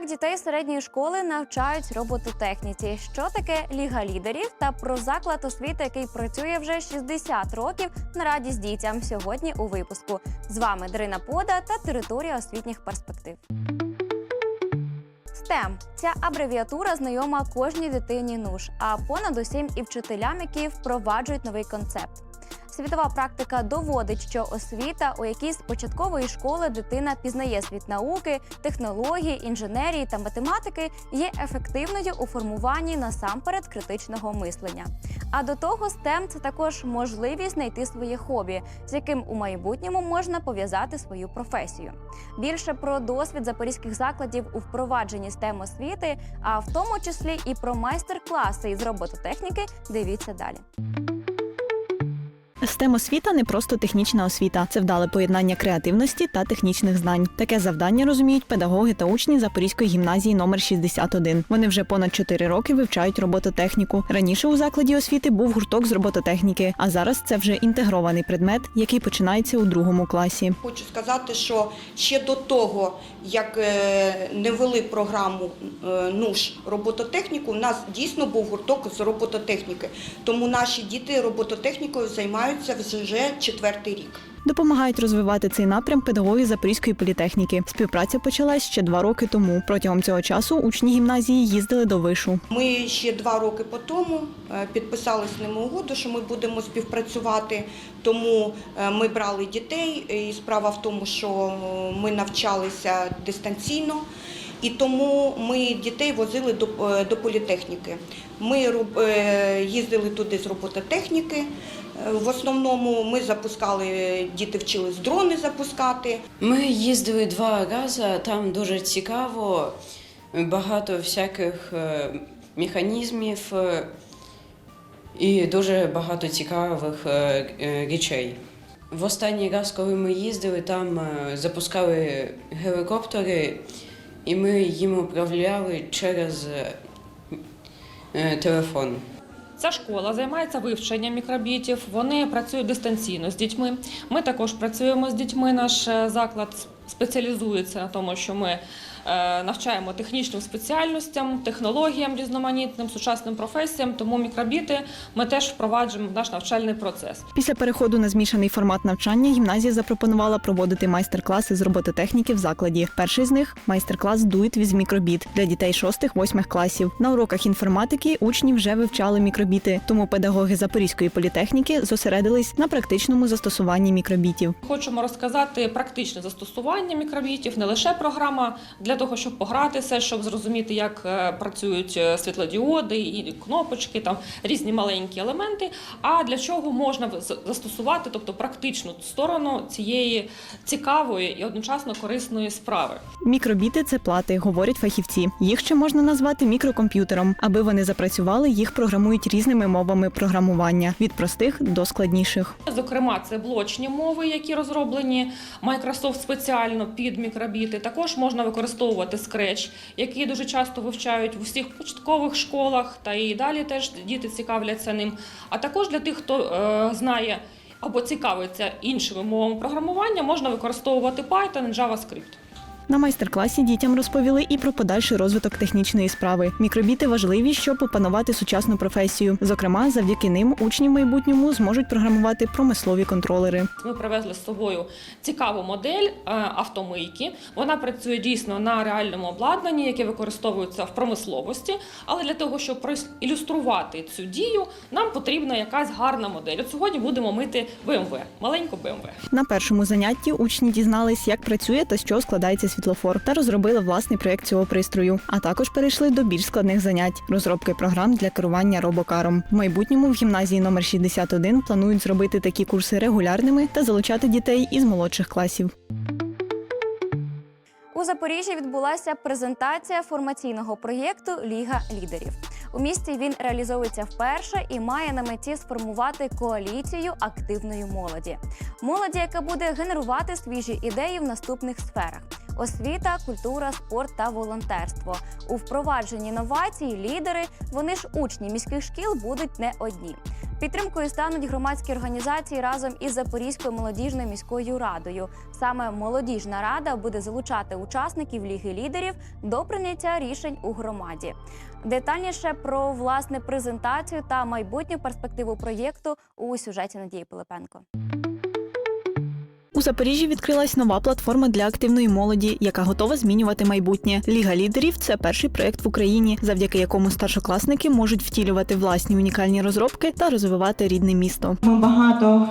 Як дітей середньої школи навчають робототехніці? Що таке ліга лідерів та про заклад освіти, який працює вже 60 років на радість дітям сьогодні у випуску. З вами Дарина Пода та територія освітніх перспектив. STEM – ця абревіатура знайома кожній дитині НУШ, а понад усім і вчителям, які впроваджують новий концепт. Світова практика доводить, що освіта, у якій з початкової школи дитина пізнає світ науки, технології, інженерії та математики, є ефективною у формуванні насамперед критичного мислення. А до того STEM – це також можливість знайти своє хобі, з яким у майбутньому можна пов'язати свою професію. Більше про досвід запорізьких закладів у впровадженні STEM освіти, а в тому числі і про майстер-класи із робототехніки. Дивіться далі. STEM освіта не просто технічна освіта, це вдале поєднання креативності та технічних знань. Таке завдання розуміють педагоги та учні Запорізької гімназії номер 61. Вони вже понад 4 роки вивчають робототехніку. Раніше у закладі освіти був гурток з робототехніки, а зараз це вже інтегрований предмет, який починається у другому класі. Хочу сказати, що ще до того, як е, не ввели програму е, НУШ робототехніку, у нас дійсно був гурток з робототехніки. Тому наші діти робототехнікою займаються вже четвертий рік. Допомагають розвивати цей напрям педагоги Запорізької політехніки. Співпраця почалась ще два роки тому. Протягом цього часу учні гімназії їздили до вишу. Ми ще два роки по тому е, підписали з ними угоду, що ми будемо співпрацювати. Тому е, ми брали дітей. І справа в тому, що е, ми навчалися дистанційно. І тому ми дітей возили до, до політехніки. Ми їздили туди з робототехніки. Е, В основному ми запускали, діти вчились дрони запускати. Ми їздили два рази, там дуже цікаво, багато всяких е, механізмів е, і дуже багато цікавих речей. В останній раз, коли ми їздили, там запускали гелікоптери, і ми їм управляли через телефон. Ця школа займається вивченням мікробітів. Вони працюють дистанційно з дітьми. Ми також працюємо з дітьми. Наш е, заклад спеціалізується на тому, що ми навчаємо технічним спеціальностям, технологіям різноманітним, сучасним професіям. Тому мікробіти ми теж впроваджуємо в наш навчальний процес. Після переходу на змішаний формат навчання гімназія запропонувала проводити майстер-класи з робототехніки в закладі. Перший з них майстер-клас дует від мікробіт для дітей 6-8 класів. На уроках інформатики учні вже вивчали мікробіти, тому педагоги Запорізької політехніки зосередились на практичному застосуванні мікробітів. Хочемо розказати практичне застосування мікробітів, не лише програма для того, щоб погратися, щоб зрозуміти, як е, працюють е, світлодіоди і кнопочки, там різні маленькі елементи. А для чого можна застосувати, тобто практичну сторону цієї цікавої і одночасно корисної справи. Мікробіти це плати, говорять фахівці. Їх ще можна назвати мікрокомп'ютером. Аби вони запрацювали, їх програмують різними мовами програмування від простих до складніших. Зокрема, це блочні мови, які розроблені Microsoft спеціально під мікробіти. Також можна використовувати Scratch, який дуже часто вивчають в усіх початкових школах, та і далі теж діти цікавляться ним. А також для тих, хто е, знає або цікавиться іншими мовами програмування, можна використовувати Python JavaScript. На майстер-класі дітям розповіли і про подальший розвиток технічної справи. Мікробіти важливі, щоб опанувати сучасну професію. Зокрема, завдяки ним учні в майбутньому зможуть програмувати промислові контролери. Ми привезли з собою цікаву модель е, автомийки. Вона працює дійсно на реальному обладнанні, яке використовується в промисловості. Але для того, щоб ілюструвати цю дію, нам потрібна якась гарна модель. От сьогодні будемо мити BMW, маленьку BMW. На першому занятті учні дізнались, як працює та з чого складається світлофор, та розробили власний проєкт цього пристрою. А також перейшли до більш складних занять розробки програм для керування робокаром. В майбутньому в гімназії номер 61 планують зробити такі курси регулярними та залучати дітей із молодших класів. У Запоріжжі відбулася презентація формаційного проєкту Ліга лідерів. У місті він реалізовується вперше і має на меті сформувати коаліцію активної молоді. Молоді, яка буде генерувати свіжі ідеї в наступних сферах: освіта, культура, спорт та волонтерство. У впровадженні новацій лідери, вони ж учні міських шкіл будуть не одні. Підтримкою стануть громадські організації разом із Запорізькою молодіжною міською радою. Саме молодіжна рада буде залучати учасників ліги лідерів до прийняття рішень у громаді. Детальніше про власне презентацію та майбутню перспективу проєкту у сюжеті Надії Пилипенко. У Запоріжжі відкрилась нова платформа для активної молоді, яка готова змінювати майбутнє. Ліга лідерів це перший проект в Україні, завдяки якому старшокласники можуть втілювати власні унікальні розробки та розвивати рідне місто. Ми багато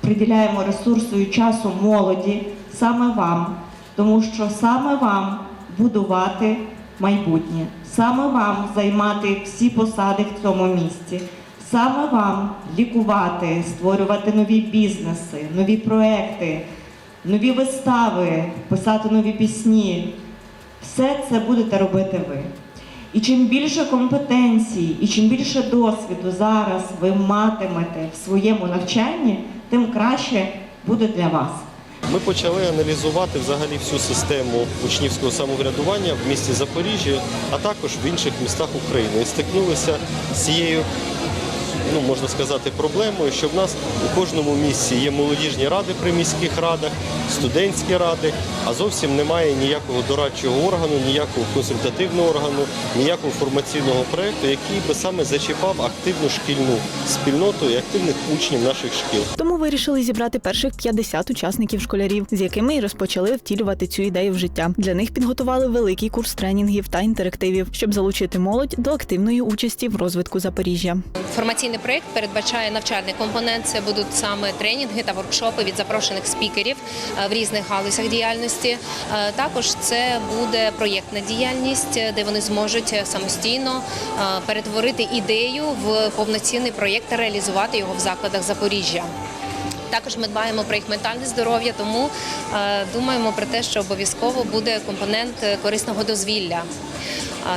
приділяємо ресурсу і часу молоді саме вам, тому що саме вам будувати майбутнє, саме вам займати всі посади в цьому місті, саме вам лікувати, створювати нові бізнеси, нові проекти, нові вистави, писати нові пісні. Все це будете робити ви. І чим більше компетенцій, і чим більше досвіду зараз ви матимете в своєму навчанні, тим краще буде для вас. Ми почали аналізувати взагалі всю систему учнівського самоврядування в місті Запоріжжя, а також в інших містах України. І стикнулися з цією, ну можна сказати, проблемою, що в нас у кожному місці є молодіжні ради при міських радах, студентські ради, а зовсім немає ніякого дорадчого органу, ніякого консультативного органу, ніякого формаційного проєкту, який би саме зачіпав активну шкільну спільноту і активних учнів наших шкіл. Тому вирішили зібрати перших 50 учасників школярів, з якими і розпочали втілювати цю ідею в життя. Для них підготували великий курс тренінгів та інтерактивів, щоб залучити молодь до активної участі в розвитку Запоріжжя. Формаційний проєкт передбачає навчальний компонент. Це будуть саме тренінги та воркшопи від запрошених спікерів е, в різних галузях діяльності. Е, Також це буде проєктна діяльність, е, де вони зможуть самостійно перетворити ідею в повноцінний проєкт та реалізувати його в закладах Запоріжжя. Також ми дбаємо про їх ментальне здоров'я, тому думаємо про те, що обов'язково буде компонент корисного дозвілля.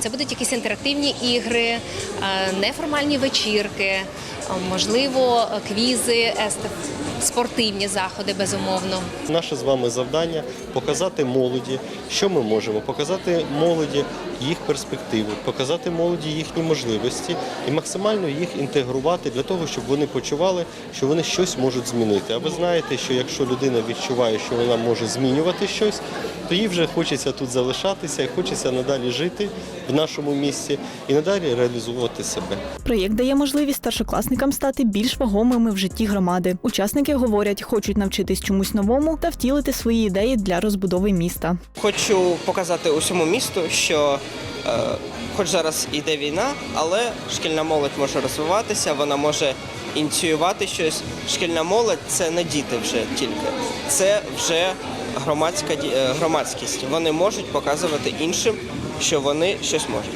Це будуть якісь інтерактивні ігри, е, неформальні вечірки, е, можливо, квізи, естет, спортивні заходи, безумовно. Наше з вами завдання показати молоді, що ми можемо, показати молоді їх перспективу, показати молоді їхні можливості і максимально їх інтегрувати для того, щоб вони почували, що вони щось можуть змінити. А ви знаєте, що якщо людина відчуває, що вона може змінювати щось, то їй вже хочеться тут залишатися і хочеться надалі жити в нашому місті і надалі реалізовувати себе. Проєкт дає можливість старшокласникам стати більш вагомими в житті громади. Учасники говорять, хочуть навчитись чомусь новому та втілити свої ідеї для розбудови міста. Хочу показати усьому місту, що е, хоч зараз іде війна, але шкільна молодь може розвиватися, вона може ініціювати щось. Шкільна молодь це не діти вже тільки, це вже громадська е, громадськість. Вони можуть показувати іншим, що вони щось можуть.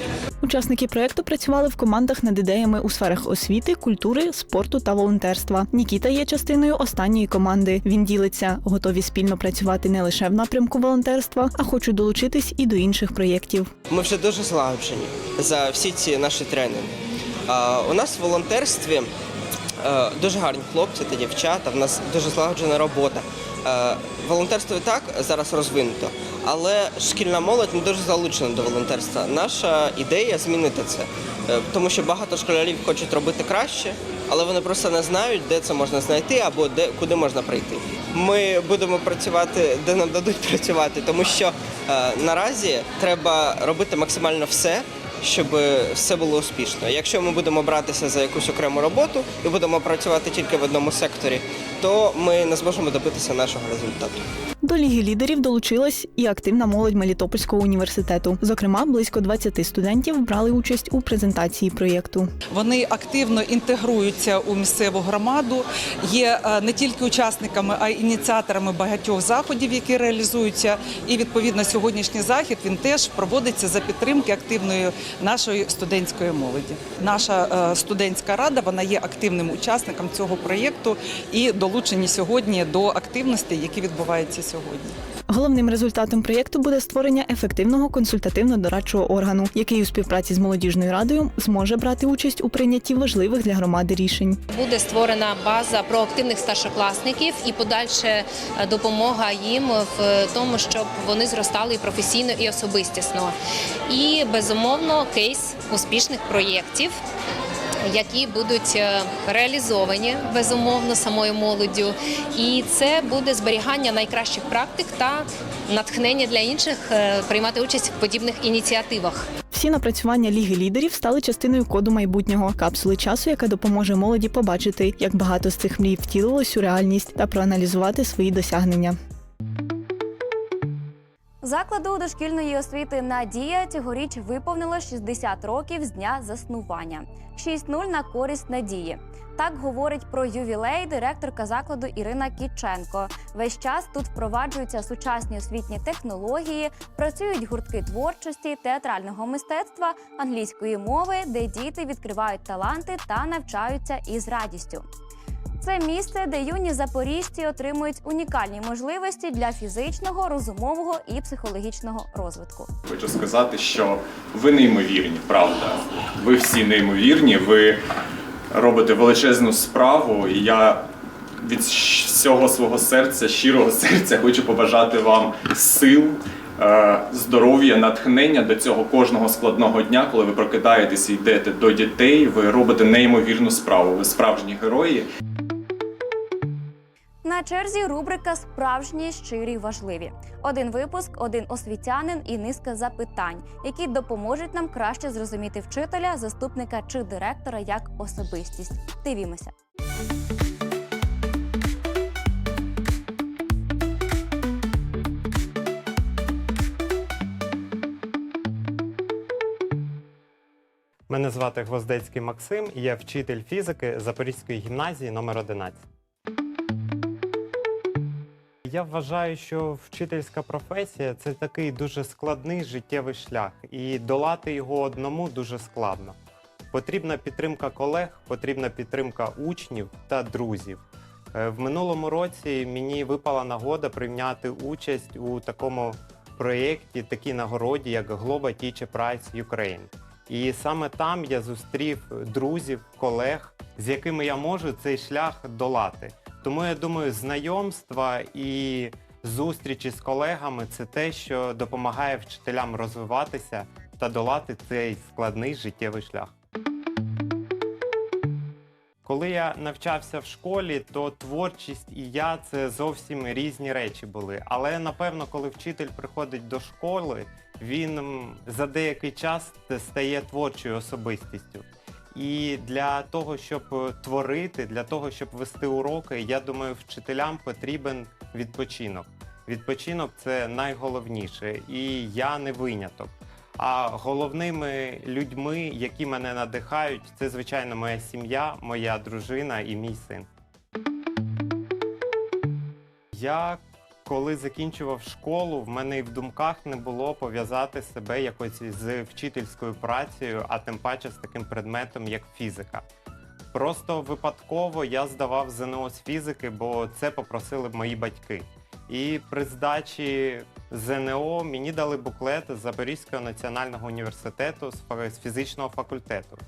Учасники проєкту працювали в командах над ідеями у сферах освіти, культури, спорту та волонтерства. Нікіта є частиною останньої команди. Він ділиться, готові спільно працювати не лише в напрямку волонтерства, а хочуть долучитись і до інших проєктів. Ми вже дуже злагоджені за всі ці наші тренінги. У нас в волонтерстві дуже гарні хлопці та дівчата. В нас дуже злагоджена робота. Е, Волонтерство і так зараз розвинуто, але шкільна молодь не дуже залучена до волонтерства. Наша ідея змінити це, Е, тому що багато школярів хочуть робити краще, але вони просто не знають, де це можна знайти або де куди можна прийти. Ми будемо працювати, де нам дадуть працювати, тому що е, наразі треба робити максимально все, щоб все було успішно. Якщо ми будемо братися за якусь окрему роботу і будемо працювати тільки в одному секторі, то ми не зможемо добитися нашого результату. До ліги лідерів долучилась і активна молодь Мелітопольського університету. Зокрема, близько 20 студентів брали участь у презентації проєкту. Вони активно інтегруються у місцеву громаду, є е, не тільки учасниками, а й ініціаторами багатьох заходів, які реалізуються. І відповідно сьогоднішній захід він теж проводиться за підтримки активної нашої студентської молоді. Наша е, студентська рада вона є активним учасником цього проєкту і долучені сьогодні до активностей, які відбуваються. Головним результатом проєкту буде створення ефективного консультативно-дорадчого органу, який у співпраці з молодіжною радою зможе брати участь у прийнятті важливих для громади рішень. Буде створена база проактивних старшокласників і подальша е, допомога їм в тому, щоб вони зростали і професійно, і особистісно. І безумовно кейс успішних проєктів. Які будуть е, реалізовані безумовно самою молоддю, і це буде зберігання найкращих практик та натхнення для інших е, приймати участь в подібних ініціативах. Всі напрацювання Ліги лідерів стали частиною коду майбутнього капсули часу, яка допоможе молоді побачити, як багато з цих мрій втілилось у реальність та проаналізувати свої досягнення. Закладу дошкільної освіти Надія цьогоріч виповнило 60 років з дня заснування. 6-0 на користь надії. Так говорить про ювілей директорка закладу Ірина Кіченко. Весь час тут впроваджуються сучасні освітні технології, працюють гуртки творчості, театрального мистецтва, англійської мови, де діти відкривають таланти та навчаються із радістю. Це місце, де юні запоріжці отримують унікальні можливості для фізичного, розумового і психологічного розвитку. Хочу сказати, що ви неймовірні, правда. Ви всі неймовірні, ви робите величезну справу, і я від всього свого серця, щирого серця, хочу побажати вам сил, е, здоров'я, натхнення до цього кожного складного дня, коли ви прокидаєтесь і йдете до дітей. Ви робите неймовірну справу. Ви справжні герої. На черзі рубрика Справжні щирі важливі. Один випуск, один освітянин і низка запитань, які допоможуть нам краще зрозуміти вчителя, заступника чи директора як особистість. Дивімося. Мене звати Гвоздецький Максим, я вчитель фізики Запорізької гімназії номер 11. Я вважаю, що вчительська професія це такий дуже складний життєвий шлях, і долати його одному дуже складно. Потрібна підтримка колег, потрібна підтримка учнів та друзів. Е, В минулому році мені випала нагода прийняти участь у такому проєкті, такій нагороді, як Global Teacher Prize Ukraine. І саме там я зустрів друзів, колег, з якими я можу цей шлях долати. Тому я думаю, знайомства і зустрічі з колегами це те, що допомагає вчителям розвиватися та долати цей складний життєвий шлях. Коли я навчався в школі, то творчість і я це зовсім різні речі були. Але напевно, коли вчитель приходить до школи, він за деякий час стає творчою особистістю. І для того, щоб е, творити, для того, щоб вести уроки, я думаю, вчителям потрібен відпочинок. Відпочинок це найголовніше, і я не виняток. А головними людьми, які мене надихають, це звичайно моя сім'я, моя дружина і мій син. Я коли закінчував школу, в мене і в думках не було пов'язати себе якось з вчительською працею, а тим паче з таким предметом, як фізика. Просто випадково я здавав ЗНО з фізики, бо це попросили мої батьки. І при здачі ЗНО мені дали буклет з Запорізького національного університету з фізичного факультету.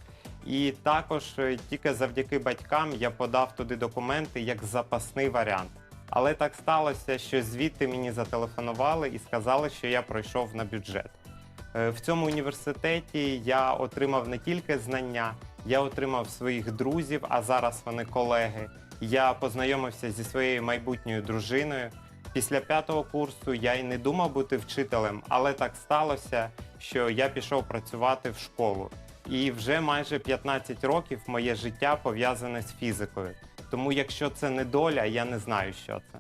І також е, тільки завдяки батькам я подав туди документи як запасний варіант. Але так сталося, що звідти мені зателефонували і сказали, що я пройшов на бюджет. Е, В цьому університеті я отримав не тільки знання, я отримав своїх друзів, а зараз вони колеги. Я познайомився зі своєю майбутньою дружиною. Після п'ятого курсу я й не думав бути вчителем, але так сталося, що я пішов працювати в школу. І вже майже 15 років моє життя пов'язане з фізикою. Тому якщо це не доля, я не знаю, що це.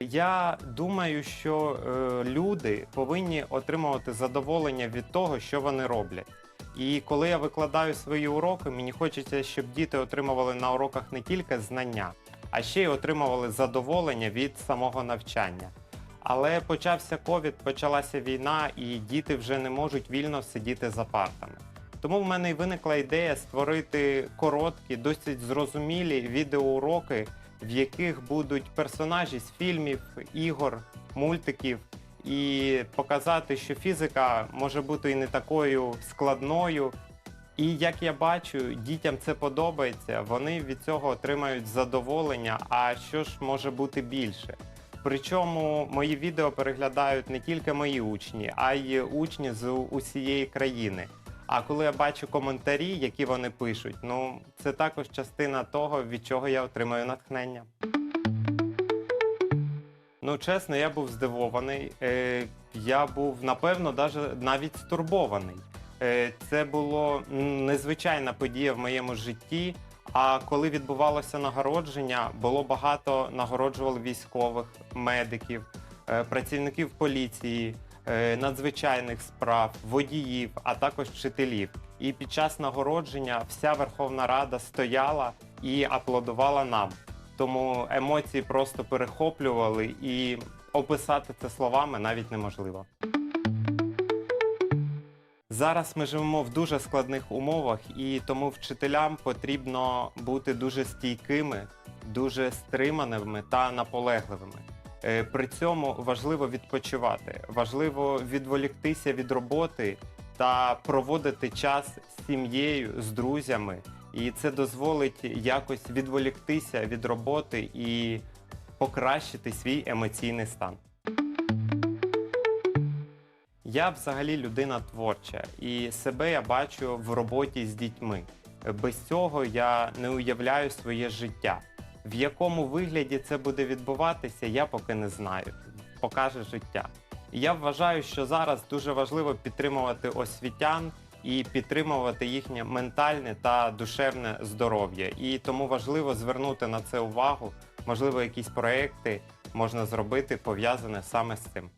Я думаю, що е, люди повинні отримувати задоволення від того, що вони роблять. І коли я викладаю свої уроки, мені хочеться, щоб діти отримували на уроках не тільки знання, а ще й отримували задоволення від самого навчання. Але почався ковід, почалася війна, і діти вже не можуть вільно сидіти за партами. Тому в мене й виникла ідея створити короткі, досить зрозумілі відеоуроки, в яких будуть персонажі з фільмів, ігор, мультиків, і показати, що фізика може бути і не такою складною. І як я бачу, дітям це подобається, вони від цього отримають задоволення. А що ж може бути більше? Причому мої відео переглядають не тільки мої учні, а й учні з усієї країни. А коли я бачу коментарі, які вони пишуть, ну це також частина того, від чого я отримую натхнення. Ну, чесно, я був здивований. Е, я був, напевно, навіть стурбований. Е, це було м, незвичайна подія в моєму житті. А коли відбувалося нагородження, було багато нагороджували військових, медиків, е, працівників поліції, надзвичайних справ, водіїв, а також вчителів. І під час нагородження вся Верховна Рада стояла і аплодувала нам. Тому емоції просто перехоплювали, і описати це словами навіть неможливо. Зараз ми живемо в дуже складних умовах, і тому вчителям потрібно бути дуже стійкими, дуже стриманими та наполегливими. Е, При цьому важливо відпочивати, важливо відволіктися від роботи та проводити час з сім'єю, з друзями. І це дозволить якось відволіктися від роботи і покращити свій емоційний стан. Я взагалі людина творча, і себе я бачу в роботі з дітьми. Без цього я не уявляю своє життя. В якому вигляді це буде відбуватися, я поки не знаю. Покаже життя. Я вважаю, що зараз дуже важливо підтримувати освітян і підтримувати їхнє ментальне та душевне здоров'я. І тому важливо звернути на це увагу. Можливо, якісь проекти можна зробити пов'язане саме з цим.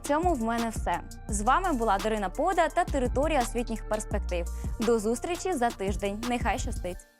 Цьому в мене все. З вами була Дарина Пода та територія освітніх перспектив. До зустрічі за тиждень. Нехай щастить!